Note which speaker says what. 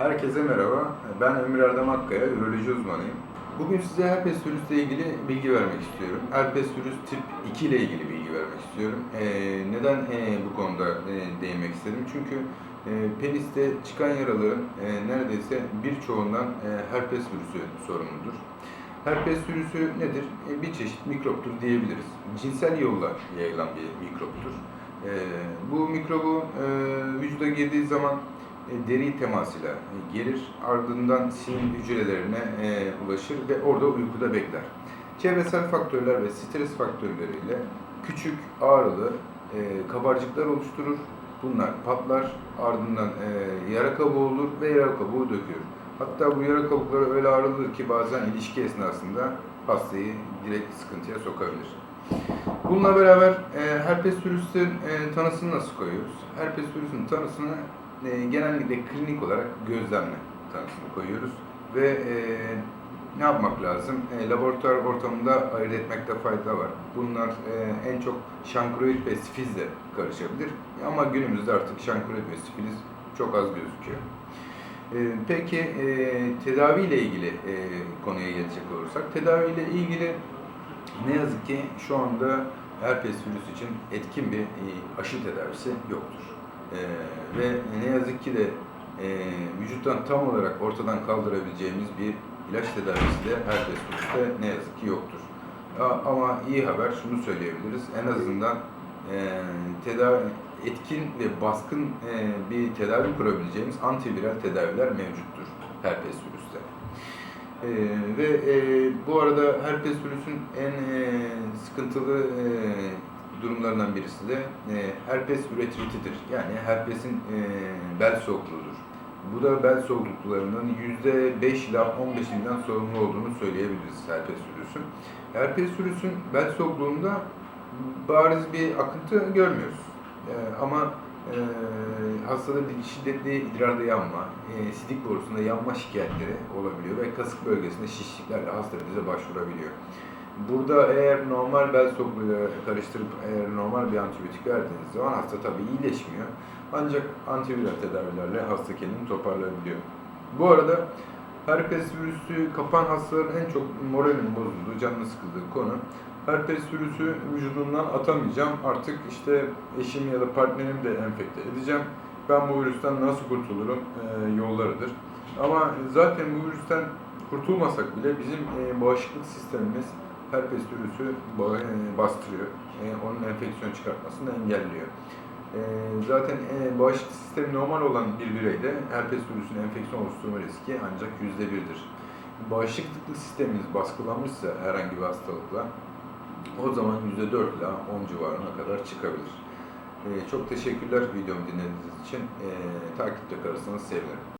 Speaker 1: Herkese merhaba. Ben Ömür Erdem Akkaya, üroloji uzmanıyım. Bugün size herpes virüsle ilgili bilgi vermek istiyorum. Herpes virüs tip 2 ile ilgili bilgi vermek istiyorum. Ee, neden ee, bu konuda ee, değinmek istedim? Çünkü ee, peniste çıkan yaraların ee, neredeyse birçoğundan ee, herpes virüsü sorumludur. Herpes virüsü nedir? Ee, bir çeşit mikroptur diyebiliriz. Cinsel yolla yayılan bir mikroptur. Ee, bu mikrobu ee, vücuda girdiği zaman e, deri temasıyla e, gelir, ardından sinir hücrelerine e, ulaşır ve orada uykuda bekler. Çevresel faktörler ve stres faktörleriyle küçük, ağrılı e, kabarcıklar oluşturur. Bunlar patlar, ardından e, yara kabuğu olur ve yara kabuğu dökülür. Hatta bu yara kabukları öyle ağrılıdır ki bazen ilişki esnasında hastayı direkt sıkıntıya sokabilir. Bununla beraber e, herpes virüsün e, tanısını nasıl koyuyoruz? Herpes virüsünün tanısını e, genellikle klinik olarak gözlemle tanısını koyuyoruz ve e, ne yapmak lazım? E, laboratuvar ortamında ayırt etmekte fayda var. Bunlar e, en çok şankroid ve sifizle karışabilir ama günümüzde artık şankroid ve sifilis çok az gözüküyor. E, peki e, tedavi ile ilgili e, konuya gelecek olursak, tedavi ile ilgili ne yazık ki şu anda herpes virüsü için etkin bir e, aşı tedavisi yoktur. E, ve ne yazık ki de e, vücuttan tam olarak ortadan kaldırabileceğimiz bir ilaç tedavisi de herpes ne yazık ki yoktur. Ama iyi haber şunu söyleyebiliriz. En azından e, tedavi etkin ve baskın e, bir tedavi kurabileceğimiz antiviral tedaviler mevcuttur herpes virüste. Ee, ve e, bu arada herpes virüsün en e, sıkıntılı e, durumlarından birisi de e, herpes üretritidir. Yani herpesin e, bel soğukluğudur. Bu da bel soğukluklarının %5 ila 15'inden sorumlu olduğunu söyleyebiliriz herpes virüsün. Herpes virüsün bel soğukluğunda bariz bir akıntı görmüyoruz. E, ama e, hastada şiddetli idrarda yanma, e, sidik borusunda yanma şikayetleri olabiliyor ve kasık bölgesinde şişliklerle hasta bize başvurabiliyor. Burada eğer normal bel soğukluğuyla karıştırıp eğer normal bir antibiyotik verdiğiniz zaman hasta tabii iyileşmiyor. Ancak antiviral tedavilerle hasta kendini toparlayabiliyor. Bu arada herpes virüsü kapan hastaların en çok moralin bozulduğu, canını sıkıldığı konu herpes virüsü vücudumdan atamayacağım. Artık işte eşimi ya da partnerimi de enfekte edeceğim. Ben bu virüsten nasıl kurtulurum e, yollarıdır. Ama zaten bu virüsten kurtulmasak bile bizim e, bağışıklık sistemimiz herpes virüsü e, bastırıyor. E, onun enfeksiyon çıkartmasını engelliyor. E, zaten bağışıklık sistemi normal olan bir bireyde herpes virüsünün enfeksiyon oluşturma riski ancak yüzde birdir. Bağışıklık sistemimiz baskılanmışsa herhangi bir hastalıkla o zaman %4 ile 10 civarına kadar çıkabilir. Çok teşekkürler videomu dinlediğiniz için. Takipte kalırsanız sevinirim.